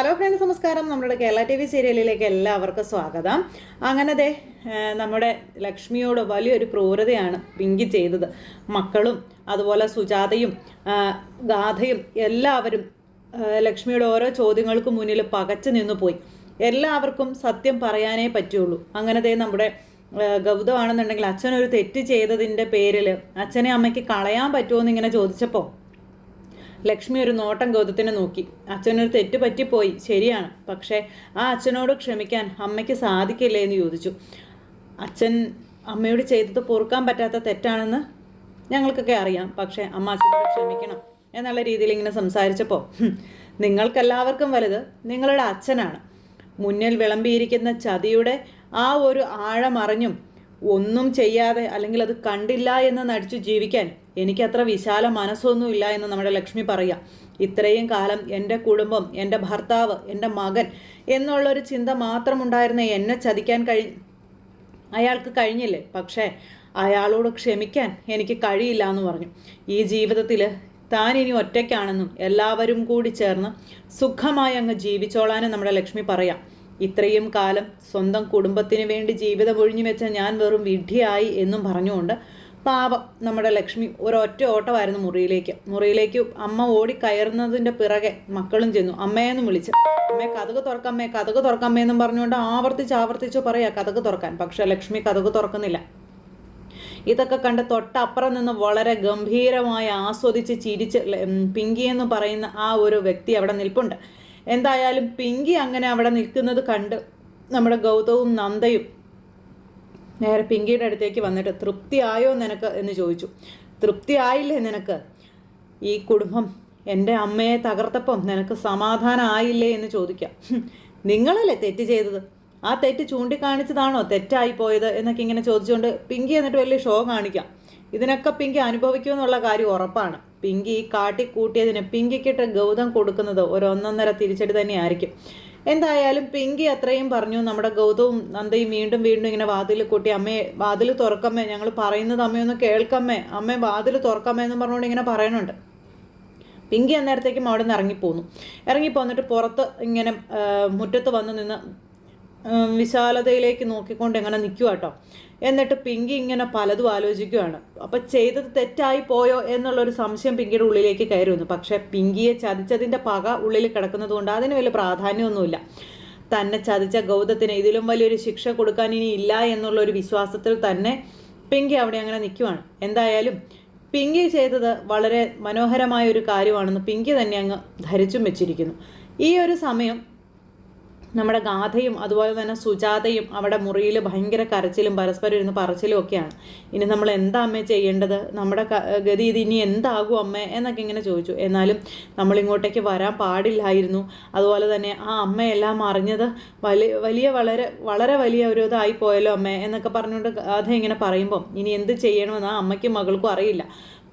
Hello friends നമസ്കാരം. നമ്മുടെ Kerala T V സീരിയലിലേക്ക് എല്ലാവർക്കും സ്വാഗതം. അങ്ങനെ ദേ നമ്മുടെ ലക്ഷ്മിയോട് വലിയൊരു ക്രൂരതയാണ് പിങ്കി ചെയ്തത്. മക്കളും അതുപോലെ സുജാതയും ഗാഥയും എല്ലാവരും ലക്ഷ്മിയുടെ ഓരോ ചോദ്യങ്ങൾക്കും മുന്നിൽ പകച്ചു നിന്നു പോയി. എല്ലാവർക്കും സത്യം പറയാനേ പറ്റുള്ളൂ. അങ്ങനെ ദേ നമ്മുടെ ഗൗതമാണെന്നുണ്ടെങ്കിൽ അച്ഛനൊരു തെറ്റ് ചെയ്തതിന്റെ പേരിൽ അച്ഛനെ അമ്മയ്ക്ക് കളയാൻ പറ്റുമോ എന്ന് ഇങ്ങനെ ചോദിച്ചപ്പോൾ ലക്ഷ്മി ഒരു നോട്ടം ഗൗതത്തിനെ നോക്കി. അച്ഛനൊരു തെറ്റ് പറ്റിപ്പോയി. ശരിയാണ്. പക്ഷേ ആ അച്ഛനോട് ക്ഷമിക്കാൻ അമ്മയ്ക്ക് സാധിക്കില്ലേ എന്ന് ചോദിച്ചു. അച്ഛൻ അമ്മയോട് ചെയ്തത് പൊറുക്കാൻ പറ്റാത്ത തെറ്റാണെന്ന് ഞങ്ങൾക്കൊക്കെ അറിയാം. പക്ഷേ അമ്മ അച്ഛനോട് ക്ഷമിക്കണം എന്നുള്ള രീതിയിൽ ഇങ്ങനെ സംസാരിച്ചപ്പോൾ "ഹും, നിങ്ങൾക്കെല്ലാവർക്കും വലുത് നിങ്ങളുടെ അച്ഛനാണ്. മുന്നിൽ വിളമ്പിയിരിക്കുന്ന ചതിയുടെ ആ ഒരു ആഴമറിഞ്ഞും ഒന്നും ചെയ്യാതെ അല്ലെങ്കിൽ അത് കണ്ടില്ല എന്ന് നടിച്ചു ജീവിക്കാൻ എനിക്കത്ര വിശാല മനസ്സൊന്നുമില്ല എന്ന് നമ്മുടെ ലക്ഷ്മി പറയാം. ഇത്രയും കാലം എന്റെ കുടുംബം എന്റെ ഭർത്താവ് എന്റെ മകൻ എന്നുള്ളൊരു ചിന്ത മാത്രമുണ്ടായിരുന്ന എന്നെ ചതിക്കാൻ കഴി അയാൾക്ക് കഴിഞ്ഞില്ലേ? പക്ഷേ അയാളോട് ക്ഷമിക്കാൻ എനിക്ക് കഴിയില്ല എന്ന് പറഞ്ഞു. ഈ ജീവിതത്തിൽ താൻ ഇനി ഒറ്റയ്ക്കാണെന്നും എല്ലാവരും കൂടി ചേർന്ന് സുഖമായി അങ്ങ് ജീവിച്ചോളാനും നമ്മുടെ ലക്ഷ്മി പറയാം. ഇത്രയും കാലം സ്വന്തം കുടുംബത്തിന് വേണ്ടി ജീവിതം ഒഴിഞ്ഞു വെച്ച ഞാൻ വെറും വിഡ്ഢിയായി എന്നും പറഞ്ഞുകൊണ്ട് പാപം നമ്മുടെ ലക്ഷ്മി ഒരൊറ്റ ഓട്ടമായിരുന്നു മുറിയിലേക്ക്. മുറിയിലേക്ക് അമ്മ ഓടി കയറുന്നതിന്റെ പിറകെ മക്കളും ചെന്നു. അമ്മയെന്നും വിളിച്ച്. അമ്മേ കഥക് തുറക്കമ്മേ കഥക് തുറക്കമ്മേ എന്നും പറഞ്ഞുകൊണ്ട് ആവർത്തിച്ച് ആവർത്തിച്ച് പറയാ കഥക് തുറക്കാൻ. പക്ഷെ ലക്ഷ്മി കഥക് തുറക്കുന്നില്ല. ഇതൊക്കെ കണ്ട് തൊട്ടപ്പുറം നിന്ന് വളരെ ഗംഭീരമായി ആസ്വദിച്ച് ചിരിച്ച് പിങ്കി എന്ന് പറയുന്ന ആ ഒരു വ്യക്തി അവിടെ നിൽപ്പുണ്ട്. എന്തായാലും പിങ്കി അങ്ങനെ അവിടെ നിൽക്കുന്നത് കണ്ട് നമ്മുടെ ഗൗതവും നന്ദയും നേരെ പിങ്കിയുടെ അടുത്തേക്ക് വന്നിട്ട് തൃപ്തിയായോ നിനക്ക്? എന്ന് ചോദിച്ചു. തൃപ്തിയായില്ലേ നിനക്ക്? ഈ കുടുംബം എന്റെ അമ്മയെ തകർത്തപ്പം നിനക്ക് സമാധാനം ആയില്ലേ എന്ന് ചോദിക്കാം. നിങ്ങളല്ലേ തെറ്റ് ചെയ്തത്? ആ തെറ്റ് ചൂണ്ടിക്കാണിച്ചതാണോ തെറ്റായി പോയത്? എന്നൊക്കെ ഇങ്ങനെ ചോദിച്ചുകൊണ്ട് പിങ്കി എന്നിട്ട് വലിയ ഷോ കാണിക്കാം. ഇതിനൊക്കെ പിങ്കി അനുഭവിക്കുമെന്നുള്ള കാര്യം ഉറപ്പാണ്. പിങ്കി ഈ കാട്ടിക്കൂട്ടിയതിന് പിങ്കിക്കിട്ട് ഗൗതം കൊടുക്കുന്നത് ഒരു ഒന്നൊന്നര തിരിച്ചടി തന്നെയായിരിക്കും. എന്തായാലും പിങ്കി അത്രയും പറഞ്ഞു. നമ്മുടെ ഗൗതവും നന്ദയും വീണ്ടും വീണ്ടും ഇങ്ങനെ വാതിൽ കൂട്ടി അമ്മയെ വാതിൽ തുറക്കമ്മേ ഞങ്ങൾ പറയുന്നത് അമ്മയൊന്ന് കേൾക്കമ്മേ അമ്മേ വാതിൽ തുറക്കമ്മേ എന്ന് പറഞ്ഞുകൊണ്ട് ഇങ്ങനെ പറയണുണ്ട് പിങ്കി അന്നേരത്തേക്കും അവിടെ നിന്ന് ഇറങ്ങിപ്പോന്നു. ഇറങ്ങിപ്പോന്നിട്ട് പുറത്ത് ഇങ്ങനെ മുറ്റത്ത് വന്ന് നിന്ന് വിശാലതയിലേക്ക് നോക്കിക്കൊണ്ട് എങ്ങനെ നിൽക്കുക കേട്ടോ എന്നിട്ട് പിങ്കി ഇങ്ങനെ പലതും ആലോചിക്കുകയാണ് അപ്പം ചെയ്തത് തെറ്റായി പോയോ എന്നുള്ളൊരു സംശയം പിങ്കിയുടെ ഉള്ളിലേക്ക് കയറി വന്നു. പക്ഷേ പിങ്കിയെ ചതിച്ചതിന്റെ പക ഉള്ളിൽ കിടക്കുന്നത് കൊണ്ട് അതിന് വലിയ പ്രാധാന്യമൊന്നുമില്ല. തന്നെ ചതിച്ച ഗൗതത്തിന് ഇതിലും വലിയൊരു ശിക്ഷ കൊടുക്കാൻ ഇനി ഇല്ല എന്നുള്ള ഒരു വിശ്വാസത്തിൽ തന്നെ പിങ്കി അവിടെ അങ്ങനെ നിൽക്കുവാണ് എന്തായാലും പിങ്കി ചെയ്തത് വളരെ മനോഹരമായ ഒരു കാര്യമാണെന്ന് പിങ്കി തന്നെ അങ്ങ് ധരിച്ചും വെച്ചിരിക്കുന്നു. ഈ ഒരു സമയം നമ്മുടെ ഗാഥയും അതുപോലെ തന്നെ സുജാതയും അവിടെ മുറിയിൽ ഭയങ്കര കരച്ചിലും പരസ്പരം ഇരുന്ന് പറച്ചിലും ഒക്കെയാണ്. ഇനി നമ്മൾ എന്താ അമ്മേ ചെയ്യേണ്ടത്? നമ്മുടെ ഗതി ഇത് ഇനി എന്താകും അമ്മേ? എന്നൊക്കെ ഇങ്ങനെ ചോദിച്ചു. എന്നാലും നമ്മളിങ്ങോട്ടേക്ക് വരാൻ പാടില്ലായിരുന്നു. അതുപോലെ തന്നെ ആ അമ്മയെല്ലാം അറിഞ്ഞത് വലിയ വലിയ വളരെ വളരെ വലിയ ഒരു ഇതായി പോയല്ലോ അമ്മേ എന്നൊക്കെ പറഞ്ഞുകൊണ്ട് ഗാഥ ഇങ്ങനെ പറയുമ്പം ഇനി എന്ത് ചെയ്യണമെന്ന് ആ അമ്മയ്ക്കും മകൾക്കും അറിയില്ല.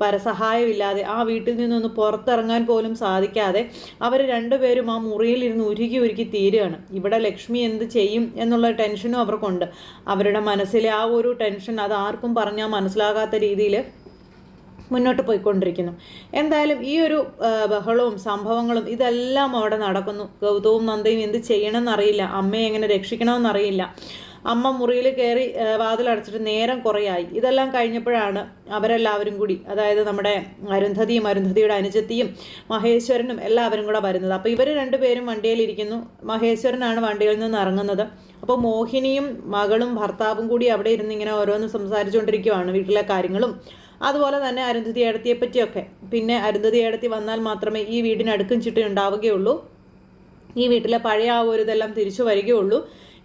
പരസഹായമില്ലാതെ ആ വീട്ടിൽ നിന്നൊന്ന് പുറത്തിറങ്ങാൻ പോലും സാധിക്കാതെ അവർ രണ്ടുപേരും ആ മുറിയിൽ മുറിയിലിരുന്ന് ഉരുകി ഉരുക്കി തീരുകയാണ്. ഇവിടെ ലക്ഷ്മി എന്ത് ചെയ്യും എന്നുള്ള ടെൻഷനും അവർക്കുണ്ട്. അവരുടെ മനസ്സിലെ ആ ഒരു ടെൻഷൻ അത് ആർക്കും പറഞ്ഞാൽ മനസ്സിലാകാത്ത രീതിയിൽ മുന്നോട്ട് പോയിക്കൊണ്ടിരിക്കുന്നു. എന്തായാലും ഈ ഒരു ബഹളവും സംഭവങ്ങളും ഇതെല്ലാം അവിടെ നടക്കുന്നു. ഗൗതവും നന്ദയും എന്ത് ചെയ്യണമെന്നറിയില്ല. അമ്മയെ എങ്ങനെ രക്ഷിക്കണമെന്നറിയില്ല. അമ്മ മുറിയിൽ കയറി വാതിലടച്ചിട്ട് നേരം കുറയായി. ഇതെല്ലാം കഴിഞ്ഞപ്പോഴാണ് അവരെല്ലാവരും കൂടി അതായത് നമ്മുടെ അരുന്ധതിയും അരുന്ധതിയുടെ അനുജത്തിയും മഹേശ്വരനും എല്ലാവരും കൂടെ വരുന്നത്. അപ്പോൾ ഇവർ രണ്ടുപേരും വണ്ടിയിലിരിക്കുന്നു മഹേശ്വരനാണ് വണ്ടിയിൽ നിന്ന് ഇറങ്ങുന്നത്. അപ്പോൾ മോഹിനിയും മകളും ഭർത്താവും കൂടി അവിടെ ഇരുന്ന് ഇങ്ങനെ ഓരോന്ന് സംസാരിച്ചുകൊണ്ടിരിക്കുവാണ് വീട്ടിലെ കാര്യങ്ങളും. അതുപോലെ തന്നെ അരുന്ധതി ഏടത്തിയെ പറ്റിയൊക്കെ പിന്നെ അരുന്ധതി ഏടത്തി വന്നാൽ മാത്രമേ ഈ വീടിനടുക്കും അടുക്കും ഉണ്ടാവുകയുള്ളൂ. ഈ വീട്ടിലെ പഴയ ആ ഒരു ഇതെല്ലാം തിരിച്ചു വരികയുള്ളൂ.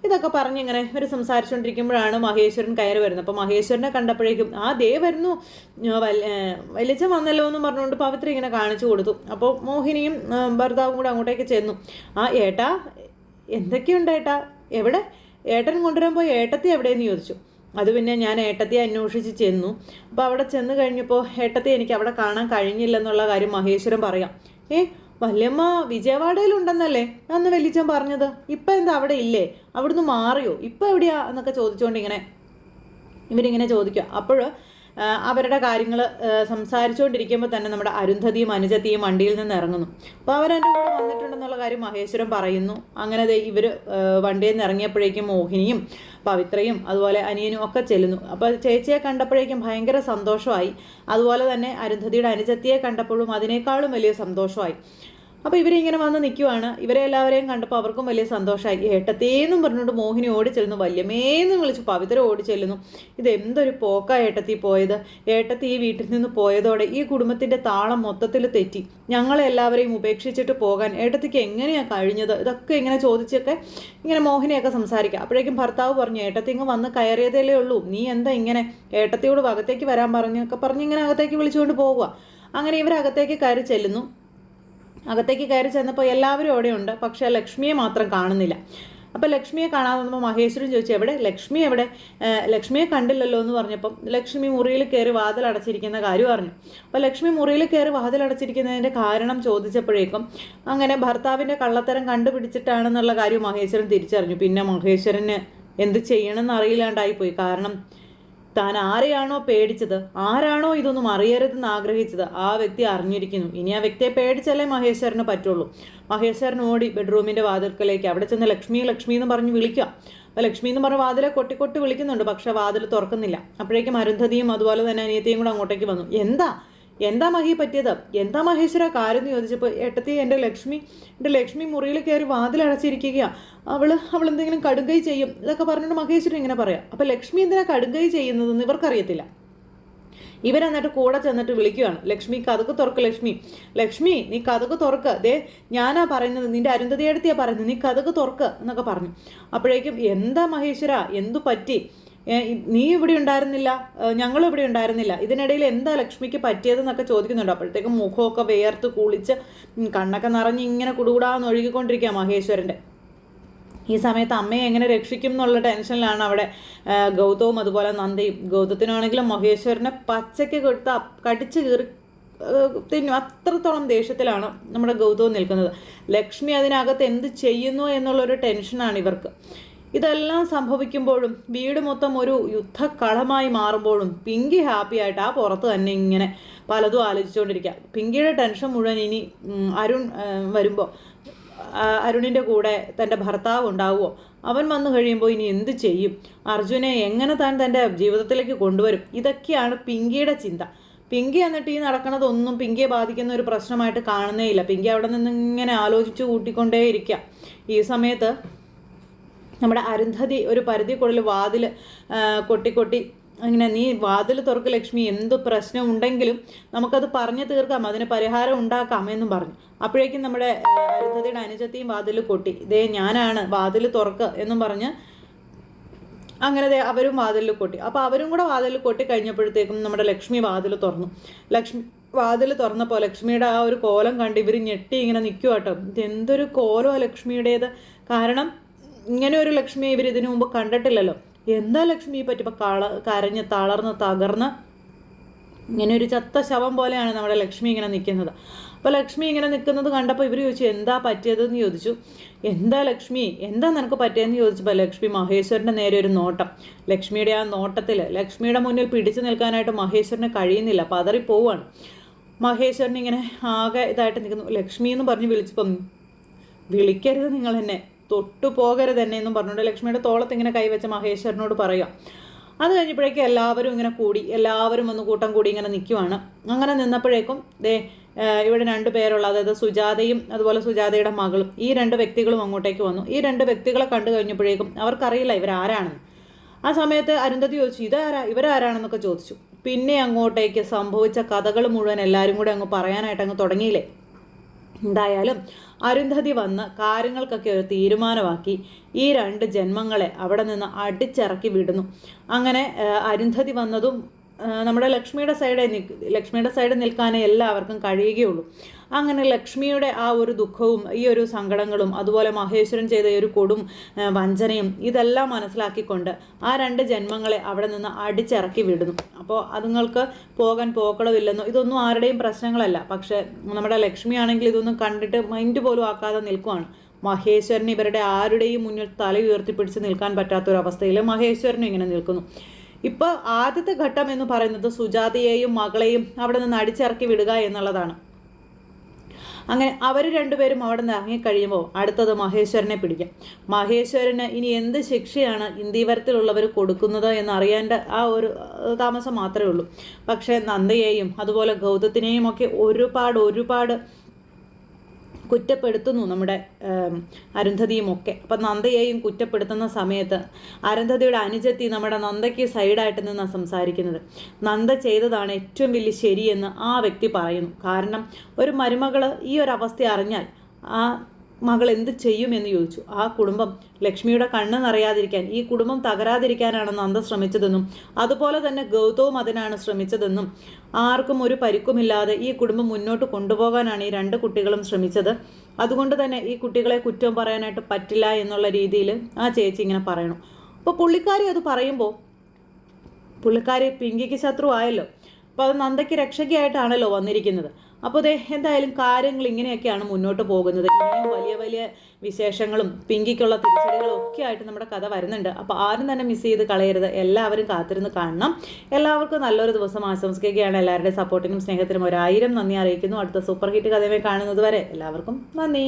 ഇതൊക്കെ പറഞ്ഞിങ്ങനെ ഇവർ സംസാരിച്ചുകൊണ്ടിരിക്കുമ്പോഴാണ് മഹേശ്വരൻ കയറി വരുന്നത്. അപ്പോൾ മഹേശ്വരനെ കണ്ടപ്പോഴേക്കും ആ ദേ വരുന്നു. വൽ- വന്നല്ലോ എന്ന് പറഞ്ഞുകൊണ്ട് പവിത്ര ഇങ്ങനെ കാണിച്ചു കൊടുത്തു. അപ്പോൾ മോഹിനിയും ഭർത്താവും കൂടെ അങ്ങോട്ടേക്ക് ചെന്നു. ആ ഏട്ടാ എന്തൊക്കെയുണ്ട് ഏട്ടാ? എവിടെ? ഏട്ടൻ കൊണ്ടുവരാൻ പോയി ഏട്ടത്തി എവിടെയെന്ന് ചോദിച്ചു. അത് പിന്നെ ഞാൻ ഏട്ടത്തി അന്വേഷിച്ച് ചെന്നു. അപ്പോൾ അവിടെ ചെന്ന് കഴിഞ്ഞപ്പോൾ ഏട്ടത്തി എനിക്ക് അവിടെ കാണാൻ കഴിഞ്ഞില്ലെന്നുള്ള കാര്യം മഹേശ്വരൻ പറയാം. ഏ വല്യമ്മ വിജയവാഡയിലുണ്ടെന്നല്ലേ? അന്ന് വലിച്ചൻ പറഞ്ഞത്. ഇപ്പം എന്താ അവിടെ ഇല്ലേ? അവിടുന്ന് മാറിയോ? ഇപ്പം എവിടെയാ? എന്നൊക്കെ ചോദിച്ചുകൊണ്ട് ഇങ്ങനെ ഇവരിങ്ങനെ ചോദിക്കുക. അപ്പോൾ അവരുടെ കാര്യങ്ങൾ സംസാരിച്ചുകൊണ്ടിരിക്കുമ്പോൾ തന്നെ നമ്മുടെ അരുന്ധതിയും അനുജത്തിയും വണ്ടിയിൽ നിന്ന് ഇറങ്ങുന്നു. അപ്പോൾ അവരെന്റെ കൂടെ വന്നിട്ടുണ്ടെന്നുള്ള കാര്യം മഹേശ്വരൻ പറയുന്നു. അങ്ങനെ ഇവർ വണ്ടിയിൽ നിന്ന് ഇറങ്ങിയപ്പോഴേക്കും മോഹിനിയും പവിത്രയും അതുപോലെ അനിയനും ഒക്കെ ചെല്ലുന്നു. അപ്പോൾ ചേച്ചിയെ കണ്ടപ്പോഴേക്കും ഭയങ്കര സന്തോഷമായി. അതുപോലെ തന്നെ അരുന്ധതിയുടെ അനുജത്തിയെ കണ്ടപ്പോഴും അതിനേക്കാളും വലിയ സന്തോഷമായി. അപ്പോൾ ഇവരിങ്ങനെ വന്ന് നിൽക്കുവാണ് ഇവരെ എല്ലാവരെയും കണ്ടപ്പോൾ അവർക്കും വലിയ സന്തോഷമായി ഏട്ടത്തേന്നും പറഞ്ഞുകൊണ്ട് മോഹിനി ഓടി ചെല്ലുന്നു. വല്യമേന്നും വിളിച്ചു പവിത്ര ഓടി ചെല്ലുന്നു. ഇത് എന്തൊരു പോക്ക ഏട്ടത്തി പോയത്. ഏട്ടത്തി ഈ വീട്ടിൽ നിന്ന് പോയതോടെ ഈ കുടുംബത്തിന്റെ താളം മൊത്തത്തിൽ തെറ്റി. ഞങ്ങളെ എല്ലാവരെയും ഉപേക്ഷിച്ചിട്ട് പോകാൻ ഏട്ടത്തിക്ക് എങ്ങനെയാണ് കഴിഞ്ഞത്? ഇതൊക്കെ ഇങ്ങനെ ചോദിച്ചൊക്കെ ഇങ്ങനെ മോഹിനിയൊക്കെ സംസാരിക്കുക അപ്പോഴേക്കും ഭർത്താവ് പറഞ്ഞു ഏട്ടത്തി ഇങ്ങ് വന്ന് കയറിയതല്ലേ ഉള്ളൂ. നീ എന്താ ഇങ്ങനെ ഏട്ടത്തിയോട് അകത്തേക്ക് വരാൻ പറഞ്ഞൊക്കെ പറഞ്ഞ് ഇങ്ങനെ അകത്തേക്ക് വിളിച്ചുകൊണ്ട് പോകുക അങ്ങനെ ഇവരകത്തേക്ക് കയറി ചെല്ലുന്നു. അകത്തേക്ക് കയറി ചെന്നപ്പോൾ എല്ലാവരും അവിടെയുണ്ട്. പക്ഷേ ലക്ഷ്മിയെ മാത്രം കാണുന്നില്ല. അപ്പോൾ ലക്ഷ്മിയെ കാണാതെ വന്നപ്പോൾ മഹേശ്വരൻ ചോദിച്ചു എവിടെ? ലക്ഷ്മി എവിടെ? ലക്ഷ്മിയെ കണ്ടില്ലല്ലോ എന്ന് പറഞ്ഞപ്പം ലക്ഷ്മി മുറിയിൽ കയറി വാതിൽ അടച്ചിരിക്കുന്ന കാര്യം പറഞ്ഞു അപ്പോൾ ലക്ഷ്മി മുറിയിൽ കയറി വാതിൽ അടച്ചിരിക്കുന്നതിന്റെ കാരണം ചോദിച്ചപ്പോഴേക്കും അങ്ങനെ ഭർത്താവിന്റെ കള്ളത്തരം കണ്ടുപിടിച്ചിട്ടാണെന്നുള്ള കാര്യം മഹേശ്വരൻ തിരിച്ചറിഞ്ഞു. പിന്നെ മഹേശ്വരന് എന്ത് ചെയ്യണമെന്ന് അറിയില്ലാണ്ടായിപ്പോയി. കാരണം താൻ ആരെയാണോ പേടിച്ചത്? ആരാണോ ഇതൊന്നും അറിയരുതെന്ന് ആഗ്രഹിച്ചത്? ആ വ്യക്തി അറിഞ്ഞിരിക്കുന്നു. ഇനി ആ വ്യക്തിയെ പേടിച്ചല്ലേ മഹേശ്വരന് പറ്റുള്ളൂ? മഹേശ്വരൻ ഓടി ബെഡ്റൂമിന്റെ വാതിൽക്കലേക്ക് അവിടെ ചെന്ന് ലക്ഷ്മി ലക്ഷ്മി എന്ന് പറഞ്ഞ് വിളിക്കുക. അപ്പോൾ ലക്ഷ്മി എന്ന് പറഞ്ഞ വാതിലെ കൊട്ടിക്കൊട്ടി വിളിക്കുന്നുണ്ട് പക്ഷേ വാതിൽ തുറക്കുന്നില്ല. അപ്പോഴേക്കും അരുന്ധതിയും അതുപോലെ തന്നെ അനിയത്തിയും കൂടെ അങ്ങോട്ടേക്ക് വന്നു. എന്താ? എന്താ മഹി പറ്റിയത്? എന്താ മഹേശ്വര? കാര്യം ചോദിച്ചപ്പോൾ ഏട്ടത്തി എന്റെ ലക്ഷ്മി എന്റെ ലക്ഷ്മി മുറിയിൽ കയറി വാതിലടച്ചിരിക്കുകയാണ് അവൾ അവൾ എന്തെങ്കിലും കടുങ്കൈ ചെയ്യും ഇതൊക്കെ പറഞ്ഞിട്ട് മഹേശ്വരൻ ഇങ്ങനെ പറയാം. അപ്പോൾ ലക്ഷ്മി എന്തിനാ കടുങ്കൈ ചെയ്യുന്നതെന്ന് ഇവർക്കറിയത്തില്ല ഇവരെന്നിട്ട് കൂടെ ചെന്നിട്ട് വിളിക്കുകയാണ് ലക്ഷ്മി കഥക്ക് തുറക്ക് ലക്ഷ്മി. ലക്ഷ്മി നീ കഥക്ക് തുറക്ക്. ദേ ഞാനാ പറയുന്നത് നിന്റെ അരുന്ധതിയടുത്തിയാ പറയുന്നത്. നീ കഥക്ക് തുറക്ക് എന്നൊക്കെ പറഞ്ഞു. അപ്പോഴേക്കും എന്താ മഹേശ്വര? എന്തു പറ്റി? നീ ഇവിടെ ഉണ്ടായിരുന്നില്ല ഞങ്ങൾ ഇവിടെ ഉണ്ടായിരുന്നില്ല. ഇതിനിടയിൽ എന്താ ലക്ഷ്മിക്ക് പറ്റിയതെന്നൊക്കെ ചോദിക്കുന്നുണ്ട്. അപ്പോഴത്തേക്കും മുഖമൊക്കെ വേർത്ത് കുളിച്ച് കണ്ണൊക്കെ നിറഞ്ഞ് ഇങ്ങനെ കുടുകൂടാന്ന് ഒഴുകിക്കൊണ്ടിരിക്കുക മഹേശ്വരന്റെ ഈ സമയത്ത് അമ്മയെ എങ്ങനെ രക്ഷിക്കും എന്നുള്ള ടെൻഷനിലാണ് അവിടെ ഗൗതവും അതുപോലെ നന്ദയും. ഗൗതത്തിനാണെങ്കിലും മഹേശ്വരനെ പച്ചയ്ക്ക് കൊടുത്ത് കടിച്ച് കീറി തിന്നു. അത്രത്തോളം ദേഷ്യത്തിലാണ് നമ്മുടെ ഗൗതവും നിൽക്കുന്നത്. ലക്ഷ്മി അതിനകത്ത് എന്ത് ചെയ്യുന്നു എന്നുള്ളൊരു ടെൻഷനാണ് ഇവർക്ക്. ഇതെല്ലാം സംഭവിക്കുമ്പോഴും വീട് മൊത്തം ഒരു യുദ്ധക്കളമായി മാറുമ്പോഴും പിങ്കി ഹാപ്പി ആയിട്ട് ആ പുറത്ത് തന്നെ ഇങ്ങനെ പലതും ആലോചിച്ചുകൊണ്ടിരിക്കുക. പിങ്കിയുടെ ടെൻഷൻ മുഴുവൻ ഇനി അരുൺ വരുമ്പോൾ അരുണിന്റെ കൂടെ തന്റെ ഭർത്താവ് ഉണ്ടാവുമോ അവൻ വന്നു കഴിയുമ്പോൾ ഇനി എന്ത് ചെയ്യും? അർജുനെ എങ്ങനെ താൻ തന്റെ ജീവിതത്തിലേക്ക് കൊണ്ടുവരും? ഇതൊക്കെയാണ് പിങ്കിയുടെ ചിന്ത. പിങ്കി എന്നിട്ട് ഈ നടക്കണതൊന്നും പിങ്കിയെ ബാധിക്കുന്ന ഒരു പ്രശ്നമായിട്ട് കാണുന്നേയില്ല. പിങ്കി അവിടെ നിന്ന് ഇങ്ങനെ ആലോചിച്ച് കൂട്ടിക്കൊണ്ടേയിരിക്കുക. ഈ സമയത്ത് നമ്മുടെ അരുന്ധതി ഒരു പരിധി കൂടുതൽ വാതിൽ കൊട്ടി കൊട്ടി അങ്ങനെ നീ വാതിൽ തുറക്ക് ലക്ഷ്മി എന്ത് പ്രശ്നം ഉണ്ടെങ്കിലും നമുക്കത് പറഞ്ഞു തീർക്കാം അതിന് പരിഹാരം ഉണ്ടാക്കാം എന്നും പറഞ്ഞു. അപ്പോഴേക്കും നമ്മുടെ അരുന്ധതിയുടെ അനുജത്തെയും വാതിൽ കൊട്ടി. ഇതേ ഞാനാണ് വാതിൽ തുറക്ക് എന്നും പറഞ്ഞ് അങ്ങനെ അവരും വാതിലിൽ കൊട്ടി. അപ്പോൾ അവരും കൂടെ വാതിലിൽ കൊട്ടി കഴിഞ്ഞപ്പോഴത്തേക്കും നമ്മുടെ ലക്ഷ്മി വാതിൽ തുറന്നു. ലക്ഷ്മി വാതിൽ തുറന്നപ്പോൾ ലക്ഷ്മിയുടെ ആ ഒരു കോലം കണ്ട് ഇവർ ഞെട്ടി ഇങ്ങനെ നിൽക്കുക കേട്ടോ ഇതെന്തൊരു കോലോ ലക്ഷ്മിയുടേത്? കാരണം ഇങ്ങനെ ഒരു ലക്ഷ്മി ഇവർ ഇതിനു മുമ്പ് കണ്ടിട്ടില്ലല്ലോ. എന്താ ലക്ഷ്മി പറ്റിയപ്പോൾ കള കരഞ്ഞ് തളർന്ന് തകർന്ന്? ഇങ്ങനെ ഒരു ചത്ത ശവം പോലെയാണ് നമ്മുടെ ലക്ഷ്മി ഇങ്ങനെ നിൽക്കുന്നത് അപ്പോൾ ലക്ഷ്മി ഇങ്ങനെ നിൽക്കുന്നത് കണ്ടപ്പോൾ ഇവർ ചോദിച്ചു എന്താ പറ്റിയതെന്ന് ചോദിച്ചു? എന്താ ലക്ഷ്മി? എന്താ നിനക്ക് പറ്റിയതെന്ന് ചോദിച്ചപ്പോൾ ലക്ഷ്മി മഹേശ്വരന്റെ നേരെ ഒരു നോട്ടം. ലക്ഷ്മിയുടെ ആ നോട്ടത്തിൽ ലക്ഷ്മിയുടെ മുന്നിൽ പിടിച്ചു നിൽക്കാനായിട്ട് മഹേശ്വരന് കഴിയുന്നില്ല പതറിപ്പോവാണ് മഹേശ്വരൻ ഇങ്ങനെ ആകെ ഇതായിട്ട് നിൽക്കുന്നു ലക്ഷ്മി എന്ന് പറഞ്ഞ് വിളിച്ചപ്പം വിളിക്കരുത് നിങ്ങൾ എന്നെ തൊട്ടു പോകരുത് എന്നെ എന്നും പറഞ്ഞുകൊണ്ട് ലക്ഷ്മിയുടെ തോളത്ത് ഇങ്ങനെ കൈവച്ച മഹേശ്വരനോട് പറയുക. അത് കഴിഞ്ഞപ്പോഴേക്കും എല്ലാവരും ഇങ്ങനെ കൂടി എല്ലാവരും ഒന്ന് കൂട്ടം കൂടി ഇങ്ങനെ നിൽക്കുവാണ് അങ്ങനെ നിന്നപ്പോഴേക്കും ദേ ഇവിടെ രണ്ട് പേരുള്ള അതായത് സുജാതയും അതുപോലെ സുജാതയുടെ മകളും ഈ രണ്ട് വ്യക്തികളും അങ്ങോട്ടേക്ക് വന്നു. ഈ രണ്ട് വ്യക്തികളെ കണ്ടു കഴിഞ്ഞപ്പോഴേക്കും അവർക്കറിയില്ല ഇവരാരാണെന്ന് ആ സമയത്ത് അരുന്ധതി ചോദിച്ചു ഇതാരാ? ഇവരാരാണെന്നൊക്കെ ചോദിച്ചു. പിന്നെ അങ്ങോട്ടേക്ക് സംഭവിച്ച കഥകൾ മുഴുവൻ എല്ലാവരും കൂടെ അങ്ങ് പറയാനായിട്ട് അങ്ങ് തുടങ്ങിയില്ലേ? എന്തായാലും അരുന്ധതി വന്ന് കാര്യങ്ങൾക്കൊക്കെ ഒരു തീരുമാനമാക്കി ഈ രണ്ട് ജന്മങ്ങളെ അവിടെ നിന്ന് അടിച്ചിറക്കി വിടുന്നു. അങ്ങനെ അരുന്ധതി വന്നതും നമ്മുടെ ലക്ഷ്മിയുടെ സൈഡേ ലക്ഷ്മിയുടെ സൈഡിൽ നിൽക്കാനേ എല്ലാവർക്കും കഴിയുകയുള്ളൂ. അങ്ങനെ ലക്ഷ്മിയുടെ ആ ഒരു ദുഃഖവും ഈ ഒരു സങ്കടങ്ങളും അതുപോലെ മഹേശ്വരൻ ചെയ്ത ഈ ഒരു കൊടും വഞ്ചനയും ഇതെല്ലാം മനസ്സിലാക്കിക്കൊണ്ട് ആ രണ്ട് ജന്മങ്ങളെ അവിടെ നിന്ന് അടിച്ചിറക്കി വിടുന്നു. അപ്പോൾ അതുങ്ങൾക്ക് പോകാൻ പോക്കളവില്ലെന്നോ ഇതൊന്നും ആരുടെയും പ്രശ്നങ്ങളല്ല. പക്ഷേ നമ്മുടെ ലക്ഷ്മി ആണെങ്കിൽ ഇതൊന്നും കണ്ടിട്ട് മൈൻഡ് പോലും ആക്കാതെ നിൽക്കുവാണ്. മഹേശ്വരൻ ഇവരുടെ ആരുടെയും മുന്നിൽ തല ഉയർത്തിപ്പിടിച്ച് നിൽക്കാൻ പറ്റാത്തൊരവസ്ഥയിൽ മഹേശ്വരനും ഇങ്ങനെ നിൽക്കുന്നു. ഇപ്പോൾ ആദ്യത്തെ ഘട്ടം എന്ന് പറയുന്നത് സുജാതയെയും മകളെയും അവിടെ നിന്ന് അടിച്ചിറക്കി വിടുക എന്നുള്ളതാണ്. അങ്ങനെ അവർ രണ്ടുപേരും അവിടെ നിന്ന് ഇറങ്ങിക്കഴിയുമ്പോൾ അടുത്തത് മഹേശ്വരനെ പിടിക്കാം. മഹേശ്വരന് ഇനി എന്ത് ശിക്ഷയാണ് ഇന്ദീവരത്തിലുള്ളവർ കൊടുക്കുന്നത് എന്നറിയേണ്ട ആ ഒരു താമസം മാത്രമേ ഉള്ളൂ. പക്ഷേ നന്ദയെയും അതുപോലെ ഗൗതത്തിനെയും ഒക്കെ ഒരുപാട് ഒരുപാട് കുറ്റപ്പെടുത്തുന്നു നമ്മുടെ അരുന്ധതിയും ഒക്കെ അപ്പം നന്ദയെയും കുറ്റപ്പെടുത്തുന്ന സമയത്ത് അരുന്ധതിയുടെ അനുജത്തി നമ്മുടെ നന്ദയ്ക്ക് സൈഡായിട്ട് നിന്നാണ് സംസാരിക്കുന്നത്. നന്ദ ചെയ്തതാണ് ഏറ്റവും വലിയ ശരിയെന്ന് ആ വ്യക്തി പറയുന്നു. കാരണം ഒരു മരുമകൾ ഈ ഒരു അവസ്ഥ അറിഞ്ഞാൽ ആ മകൾ എന്ത് ചെയ്യുമെന്ന് ചോദിച്ചു. ആ കുടുംബം ലക്ഷ്മിയുടെ കണ്ണ് നിറയാതിരിക്കാൻ ഈ കുടുംബം തകരാതിരിക്കാനാണ് നന്ദ ശ്രമിച്ചതെന്നും അതുപോലെ തന്നെ ഗൗതവും അതിനാണ് ശ്രമിച്ചതെന്നും ആർക്കും ഒരു പരിക്കുമില്ലാതെ ഈ കുടുംബം മുന്നോട്ട് കൊണ്ടുപോകാനാണ് ഈ രണ്ട് കുട്ടികളും ശ്രമിച്ചത്. അതുകൊണ്ട് തന്നെ ഈ കുട്ടികളെ കുറ്റം പറയാനായിട്ട് പറ്റില്ല എന്നുള്ള രീതിയിൽ ആ ചേച്ചി ഇങ്ങനെ പറയണം. അപ്പോൾ പുള്ളിക്കാരി അത് പറയുമ്പോൾ പുള്ളിക്കാരി പിങ്കിക്ക് ശത്രു ആയല്ലോ അപ്പോൾ അത് നന്ദയ്ക്ക് രക്ഷയ്ക്കായിട്ടാണല്ലോ വന്നിരിക്കുന്നത്. അപ്പോൾ അതെ എന്തായാലും കാര്യങ്ങൾ ഇങ്ങനെയൊക്കെയാണ് മുന്നോട്ട് പോകുന്നത്. ഇനിയും വലിയ വലിയ വിശേഷങ്ങളും പിങ്കിക്കുള്ള തിരിച്ചടികളും ഒക്കെ ആയിട്ട് നമ്മുടെ കഥ വരുന്നുണ്ട്. അപ്പോൾ ആരും തന്നെ മിസ് ചെയ്ത് കളയരുത്. എല്ലാവരും കാത്തിരുന്ന് കാണണം. എല്ലാവർക്കും നല്ലൊരു ദിവസം ആശംസിക്കുകയാണ്. എല്ലാവരുടെയും സപ്പോർട്ടിനും സ്നേഹത്തിനും ഒരായിരം നന്ദി അറിയിക്കുന്നു. അടുത്ത സൂപ്പർ ഹിറ്റ് കഥയുമായി കാണുന്നത് വരെ എല്ലാവർക്കും നന്ദി.